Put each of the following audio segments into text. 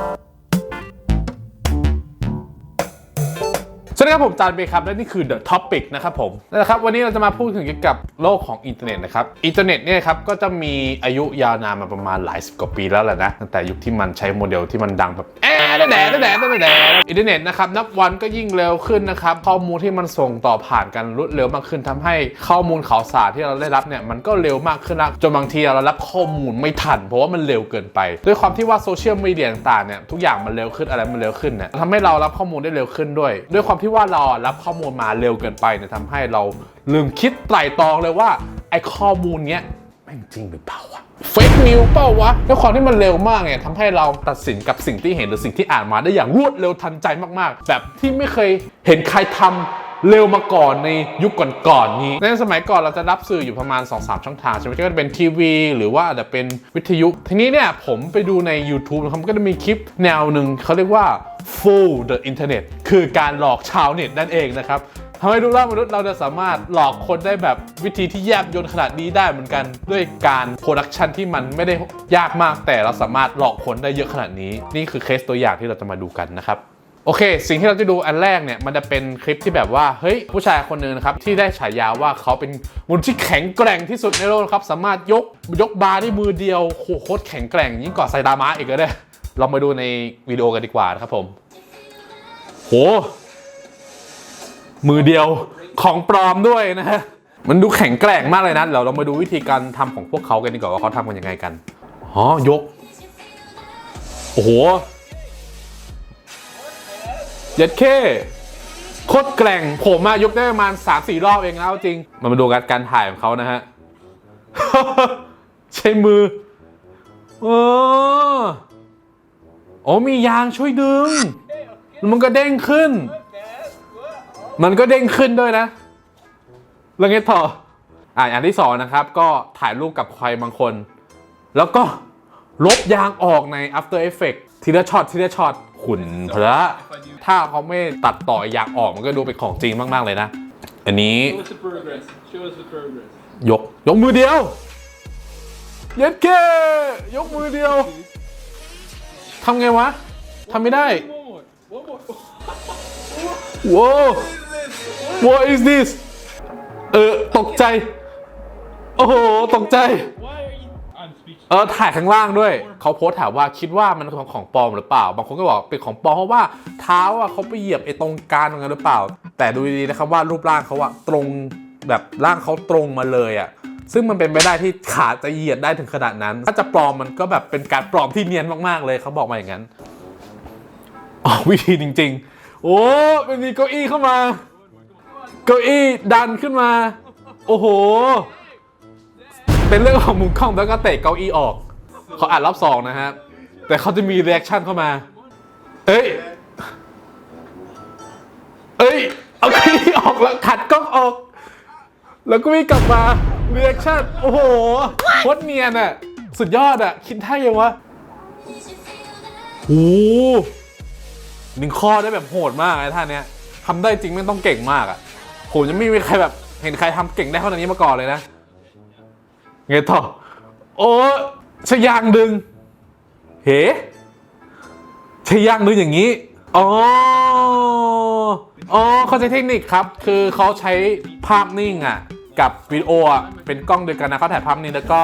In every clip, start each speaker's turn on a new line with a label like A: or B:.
A: you สวัสดีครับผมจานเบครับและนี่คือ The Topic นะครับผมนะครับวันนี้เราจะมาพูดถึงเกี่ยวกับโลกของอินเทอร์เน็ตนะครับอินเทอร์เน็ตเนี่ยครับก็จะมีอายุยาวนานมาประมาณหลายสิบกว่าปีแล้วแหละนะตั้งแต่ยุคที่มันใช้โมเดลที่มันดังแบบแอะแดดแดดแดดแดดแดดอินเทอร์เน็ตนะครับนับวันก็ยิ่งเร็วขึ้นนะครับข้อมูลที่มันส่งต่อผ่านกันรวดเร็วมากขึ้นทำให้ข้อมูลข่าวสารที่เราได้รับเนี่ยมันก็เร็วมากขึ้นนะจนบางทีเรารับข้อมูลไม่ทัน เพราะว่ามันเร็วเกินไป ด้วยความที่ว่าโซเชียลมีเดียต่างๆเนี่ยทุกอย่างมันเร็วขึ้นอะไรมันเร็วขึ้นเนี่ยทำให้เรารับข้อมูลได้เร็วขึ้นด้วย ด้วยความที่ว่าเรารับข้อมูลมาเร็วเกินไปเนี่ยทำให้เราลืมคิดไตร่ตรองเลยว่าไอ้ข้อมูลเนี้ยแม่งจริงหรือเปล่าวะเฟกนิวเปล่าวะด้วยความที่มันเร็วมากเนี่ยทำให้เราตัดสินกับสิ่งที่เห็นหรือสิ่งที่อ่านมาได้อย่างรวดเร็วทันใจมากๆ แบบที่ไม่เคยเห็นใครทำ เร็วมาก่อนในยุคก่อนๆนี้ ในสมัยก่อนเราจะรับสื่ออยู่ประมาณ 2-3 ช่องทางใช่ไหมก็จะเป็นทีวี หรือว่าอาจจะเป็นวิทยุ ทีนี้เนี่ยผมไปดูใน YouTube นะครับก็จะมีคลิปแนวหนึ่งเขาเรียกว่า full the internet คือการหลอกชาวเน็ตนั่นเองนะครับทำให้ดูว่ามนุษย์เราจะสามารถหลอกคนได้แบบวิธีที่แยบยลขนาดนี้ได้เหมือนกัน ด้วยการโปรดักชันที่มันไม่ได้ยากมากแต่เราสามารถหลอกคนได้เยอะขนาดนี้ นี่คือเคสตัวอย่างที่เราจะมาดูกันนะครับ โอเค สิ่งที่เราจะดูอันแรกเนี่ย มันจะเป็นคลิปที่แบบว่า เฮ้ย ผู้ชายคนหนึ่งนะครับ ที่ได้ฉายาว่าเขาเป็นมนุษย์ที่แข็งแกร่งที่สุดในโลกครับ สามารถยกยกบาร์ด้วยมือเดียวโหโคตรแข็งแกร่งยิ่งกว่าไซดามะอีกก็ได้เรามาดูในวิดีโอกันดีกว่านะครับผม โห มือเดียวของปลอมด้วยนะฮะมันดูแข็งแกร่งมากเลยนะเราเรามาดูวิธีการทำของพวกเขากันดีกว่าว่าเขาทำกันยังไงกันอ๋อยก โอ้โห เย็ดเคโคตรแกร่ง ผมมายกได้ประมาณ3-4รอบเองแล้วจริงมามาดูการการถ่ายของเขานะฮะ ใช้มือโอ้โอ้มียางช่วยดึง มันก็เด้งขึ้น มันก็เด้งขึ้นด้วยนะ แล้วไงต่อ อ่าอย่างที่สองนะครับ ก็ถ่ายรูปกับใครบางคน แล้วก็ลบยางออกใน After Effects ทีละช็อตทีละช็อตขุนพระ ถ้าเขาไม่ตัดต่อยางออกมันก็ดูเป็นของจริงมาก ๆ เลยนะ อันนี้
B: Show us the progress. Show us the progress.
A: ยก ยกมือเดียว เย็ดเคยกมือเดียวทำไงวะทำไม่ได้
B: One more. One more.
A: ว้าว What is this เออ ตกใจ โอ้โห ตกใจ เออถ่ายข้างล่างด้วย เขาโพสถามว่าคิดว่ามันของของปลอมหรือเปล่า บางคนก็บอกเป็นของปลอมเพราะว่าเท้าอะเขาไปเหยียบไอ้ตรงกลางตรงนั้นหรือเปล่า แต่ดูดีๆนะครับว่ารูปร่างเขาอะตรงแบบร่างเขาตรงมาเลยอะซึ่งมันเป็นไปได้ที่ขาจะเหยียดได้ถึงขนาดนั้น ถ้าจะปลอมมันก็แบบเป็นการปลอมที่เนียนมากๆเลยเขาบอกมาอย่างนั้นอ๋อวิธีจริง ๆ โอ้มันมีเก้าอี้เข้ามา เก้าอี้ดันขึ้นมา โอ้โห เป็นเรื่องของมุมกล้องแล้วก็เตะเก้าอี้ออกเขาอ่านรอบสองนะฮะแต่เขาจะมีเรีแอคชั่นเข้ามา เอ้ย เอ้ย เอาเก้าอี้ออกแล้วขัดกล้องออก แล้วก็วิ่งกลับมาเรีแอคชั่นโอ้โหโคตรเนียนอะสุดยอดอะคิดได้ยังวะโอ้หหนึ่งข้อได้แบบโหดมากไอ้ท่านเนี้ยทำได้จริงไม่ต้องเก่งมากอะผมยังไม่มีใครแบบเห็นใครทำเก่งได้เท่านี้มาก่อนเลยนะ ไงต่อ โอ้ชยางดึง เฮ้ชยางดึงอย่างนี้ อ๋อ อ๋อเขาใช้เทคนิคครับ คือเขาใช้ภาพนิ่งอะ กับวิดีโออะ เป็นกล้องเดียวกันนะเขาถ่ายภาพนิ่งแล้วก็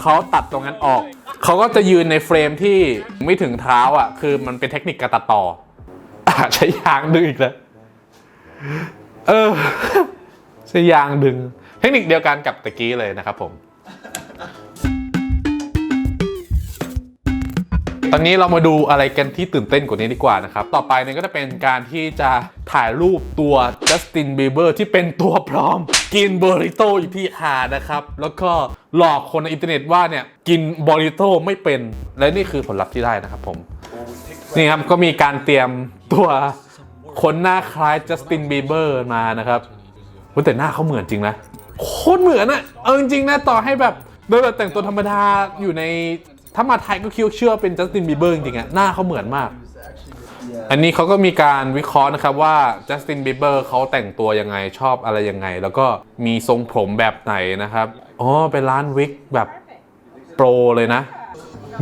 A: เขาตัดตรงนั้นออก เขาก็จะยืนในเฟรมที่ไม่ถึงเท้าอะ คือมันเป็นเทคนิคการตัดต่ออใช้ยางดึงอีกแล้ว เออ ใช้ยางดึง เทคนิคเดียวกันกับตะกี้เลยนะครับผม ตอนนี้เรามาดูอะไรกันที่ตื่นเต้นกว่านี้ดีกว่านะครับ ต่อไปเนี่ยก็จะเป็นการที่จะถ่ายรูปตัวจัสตินบีเบอร์ที่เป็นตัวปลอม กินเบอริโตอยู่ที่หาดนะครับ แล้วก็หลอกคนในอินเทอร์เน็ตว่าเนี่ยกินบอริโตไม่เป็น และนี่คือผลลัพธ์ที่ได้นะครับผม นี่ครับก็มีการเตรียมตัวคนหน้าคล้ายจัสตินบีเบอร์มานะครับว้ยแต่หน้าเขาเหมือนจริงนะ โคตรเหมือนอะเอาจริงๆนะต่อให้แบบโดยแบบแต่งตัวธรรมดาอยู่ในถ้ามาไทยก็คิดวเชื่อเป็นจัสตินบีเบอร์จริงๆอะหน้าเขาเหมือนมาก อันนี้เขาก็มีการวิเคราะห์นะครับว่าจัสตินบีเบอร์เขาแต่งตัวยังไงชอบอะไรยังไง แล้วก็มีทรงผมแบบไหนนะครับอ๋อเป็นร้านวิกแบบโปรเลยนะ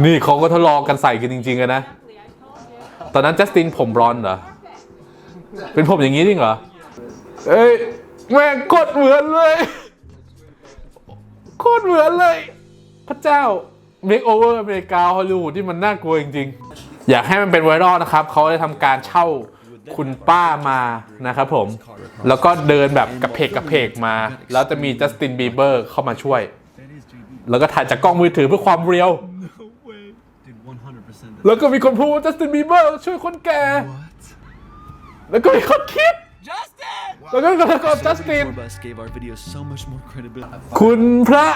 A: นี่เขาก็ทดลองกันใส่กันจริงๆอะนนะ ตอนนั้นจัสตินผมบลอนด์เหรอ เป็นผมอย่างนี้จริงเหรอ เอ้ย แม่งโคตรเหมือนเลย โคตรเหมือนเลย พระเจ้า Make over อเมริกาฮอลลีวูดที่มันน่ากลัวจริงๆ อยากให้มันเป็นไวรัลนะครับ เขาได้ทำการเช่าคุณป้ามานะครับผม แล้วก็เดินแบบกระเพกกระเพกมา แล้วจะมีจัสตินบีเบอร์เข้ามาช่วย แล้วก็ถ่ายจากกล้องมือถือเพื่อความเรียว แล้วก็มีคนพูดว่าจัสตินบีเบอร์ช่วยคนแก่ แล้วก็มีคนคิด แล้วก็มีคนตะโกนจัสติน
C: Four of us gave our videos so much more credibility.
A: คุณพระ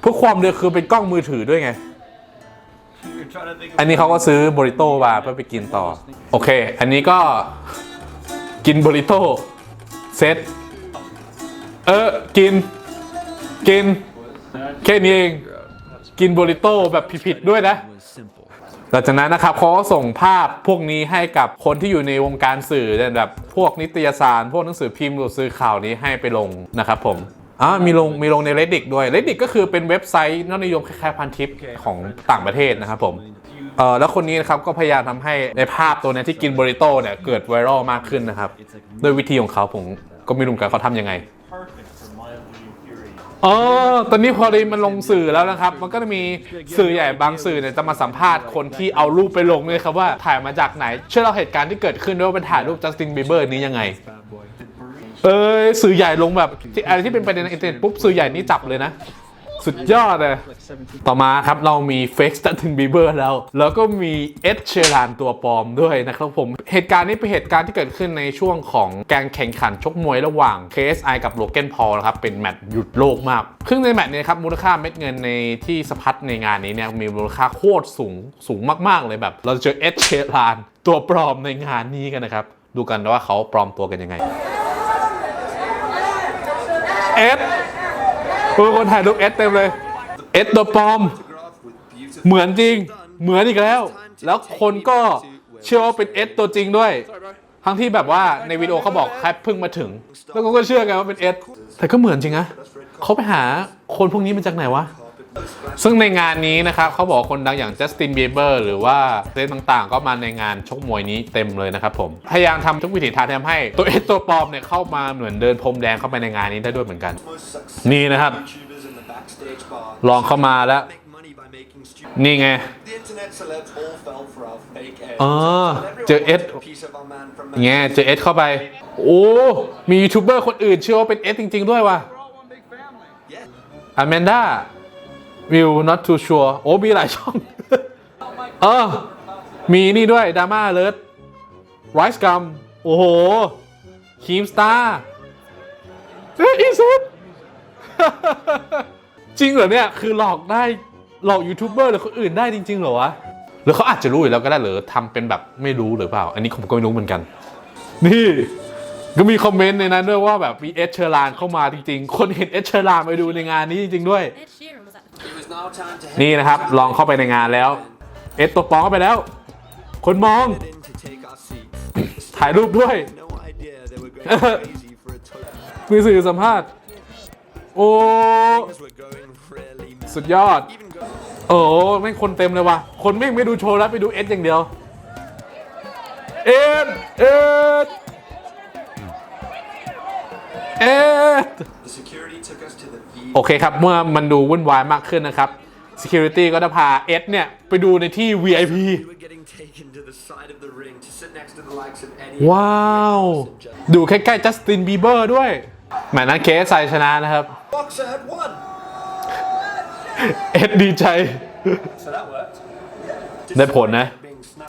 A: เพื่อความเร็วคือเป็นกล้องมือถือด้วยไง
B: You're trying to think
A: อันนี้เขาก็ซื้อบริโต้มาเพื่อไปกินต่อ โอเค อันนี้ก็กินบริโต้เซตเออ กิน กิน แค่นี้เอง กินบริโต้แบบผิดๆด้วยนะ
C: was simple.
A: หลังจากนั้นนะครับเขาก็ส่งภาพพวกนี้ให้กับคนที่อยู่ในวงการสื่อเนี่ยแบบพวกนิตยสาร พวกหนังสือพิมพ์หรือสื่อข่าวนี้ให้ไปลงนะครับผมอ่ามีลงมีลงใน reddit ด้วย reddit ก็คือเป็นเว็บไซต์ยอดนิยมคล้ายๆพันทิปของต่างประเทศนะครับผมเออแล้วคนนี้นะครับก็พยายามทำให้ในภาพตัวนี้ที่กินบริโตเนี่ยเกิดไวรัลมากขึ้นนะครับด้วยวิธีของเขาผมก็ไม่รู้เหมือนกันเขาทำยังไง อ๋อ ตอนนี้พอดีมันลงสื่อแล้วนะครับ มันก็จะมีสื่อใหญ่บางสื่อเนี่ยจะมาสัมภาษณ์คนที่เอารูปไปลงเลยครับว่าถ่ายมาจากไหน เชื่อเราเหตุการณ์ที่เกิดขึ้นด้วยว่าเป็นถ่ายรูปจัสตินบีเบอร์นี้ยังไง เอ้ยสื่อใหญ่ลงแบบที่อะไรที่เป็นประเด็นในอินเทอร์เน็ตปุ๊บสื่อใหญ่นี่จับเลยนะ สุดยอดเลย ต่อมาครับเรามีเฟกสตันตินบีเบอร์แล้ว แล้วก็มีเอ็ดเชรานตัวปลอมด้วยนะครับผม เหตุการณ์นี้เป็นเหตุการณ์ที่เกิดขึ้นในช่วงของการแข่งขันชกมวยระหว่าง KSI กับโลเกนพอลนะครับ เป็นแมตช์หยุดโลกมากซึ่งในแมตช์นี้ครับมูลค่าเม็ดเงินในที่สะพัดในงานนี้เนี่ยมีมูลค่าโคตรสูงสูงมากๆเลยแบบ เราจะเจอเอ็ดเชรานตัวปลอมในงานนี้กันนะครับดูกันว่าเขาปลอมตัวกันยังไงเอ็ด โอ้คนถ่ายรูปเอสเต็มเลย เอสตัวปลอม เหมือนจริง เหมือนอีกแล้ว แล้วคนก็เชื่อว่าเป็นเอสตัวจริงด้วย ทั้งที่แบบว่าในวิดีโอเขาบอกแค่เพิ่งมาถึง แล้วก็เชื่อกันว่าเป็นเอสแต่ก็เหมือนจริงนะเขาไปหาคนพวกนี้มาจากไหนวะ ซึ่งในงานนี้นะครับเขาบอกคนดังอย่างจัสตินบีเบอร์หรือว่าเซเลบต่างๆ ก็มาในงานชกมวยนี้เต็มเลยนะครับผม พยายามทำทุกวิถีทางทำให้ตัวเอสตัวปลอมเนี่ยเข้ามาเหมือนเดินพรมแดงเข้าไปในงานนี้ได้ด้วยเหมือนกัน นี่นะครับ ลองเข้ามาแล้ว นี่ไง
D: The internet celebs all fell for our fake ads.
A: อ๋อเจอเอ็ดแงเจอเอสเข้าไป โอ้ มียูทูบเบอร์คนอื่นเชื่อว่าเป็นเอสจริง ๆ ด้วยว่ะ
B: We're all one big family.
D: Yeah.
A: อแมนด้า วิว not too sure โอ้ มีหลายช่องเออมีนี่ด้วยดราม่าเลิศไรส์กัมโอ้โหคีมสตาร์เฮ้ยอีสุดจริงเหรอเนี่ย คือหลอกได้หลอกยูทูบเบอร์หรือคนอื่นได้จริง ๆ เหรอวะ หรือเขาอาจจะรู้อยู่แล้วก็ได้หรือทำเป็นแบบไม่รู้หรือเปล่า อันนี้ผมก็ไม่รู้เหมือนกัน นี่ก็มีคอมเมนต์ในนั้นด้วยว่าแบบมีเอชเชอร์ลานเข้ามาจริง ๆ คนเห็นเอชเชอร์ลานไปดูในงานนี้จริง ๆ ด้วย นี่นะครับลองเข้าไปในงานแล้ว เอสตัวปอมเข้าไปแล้ว คนมอง ถ่ายรูปด้วยมีสื่อสัมภาษณ์ โอ้ สุดยอด โอ้โหแม่คนเต็มเลยว่ะ คนแม่งไม่ดูโชว์แล้วไปดูเอสอย่างเดียว เอ็ด เอ็ด เอ็ด
D: the security took us to the V.
A: โอเคครับ เมื่อมันดูวุ่นวายมากขึ้นนะครับ Security ก็จะพาเอ็ดเนี่ย ไปดูในที่ VIP
D: We were getting taken to the side of the ring to sit next to the likes of Eddie.
A: ว้าว ดูใกล้ๆจัสตินบีเบอร์ด้วยแมตช์นั้นเคสไซชนะนะครับ
D: Boxer had won.
A: เอ็ดดีใจ
B: So that worked.
A: ได้ผลนะ
D: Being snapped.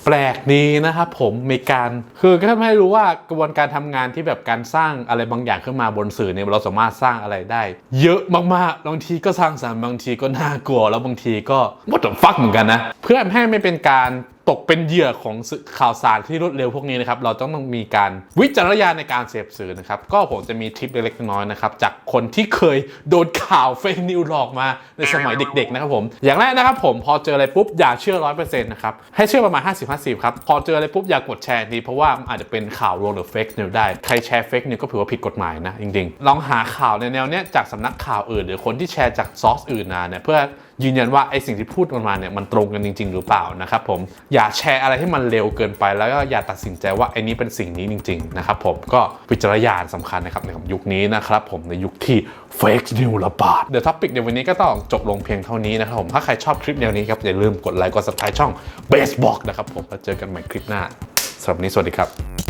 A: แปลกดีนะครับผมมีการคือก็ทำให้รู้ว่ากระบวนการทำงานที่แบบการสร้างอะไรบางอย่างขึ้นมาบนสื่อเนี่ยเราสามารถสร้างอะไรได้ เยอะมากๆบางทีก็สร้างสรรค์บางทีก็น่ากลัวแล้วบางทีก็ what the fuck เหมือนกันนะ เพื่อให้ไม่เป็นการตกเป็นเหยื่อของข่าวสารที่รวดเร็วพวกนี้นะครับ เราต้องมีการวิจารณญาณในการเสพสื่อนะครับ ก็ผมจะมีทิปเล็กๆน้อยๆนะครับ จากคนที่เคยโดนข่าวเฟซนิวหลอกมาในสมัยเด็กๆนะครับผม อย่างแรกนะครับผมพอเจออะไรปุ๊บอย่าเชื่อร้อยเปอร์เซ็นต์นะครับ ให้เชื่อประมาณ 50-50 ครับ พอเจออะไรปุ๊บอย่ากดแชร์ทีเพราะว่ามันอาจจะเป็นข่าวลวงหรือเฟกนิวได้ ใครแชร์เฟกนิวก็ถือว่าผิดกฎหมายนะจริงๆ ลองหาข่าวในแนวเนี้ยจากสำนักข่าวอื่น หรือคนที่แชร์จากซอสอื่นมาเนี่ยเพื่อยืนยันว่าไอสิ่งที่พูดกันมาเนี่ยมันตรงกันจริง ๆ หรือเปล่านะครับผมอย่าแชร์อะไรที่มันเร็วเกินไป แล้วก็อย่าตัดสินใจว่าไอ้นี้เป็นสิ่งนี้จริงๆนะครับผมก็วิจารณญาณสำคัญนะครับในยุคนี้นะครับผมในยุคที่เฟกนิวระบาดเดี๋ยวท็อปิกในวันนี้ก็ต้องจบลงเพียงเท่านี้นะครับผมถ้าใครชอบคลิปแนวนี้ครับอย่าลืมกดไลค์กดซับสไครต์ช่องเบสบอกนะครับผมแล้วเจอกันใหม่คลิปหน้าสำหรับวันนี้สวัสดีครับ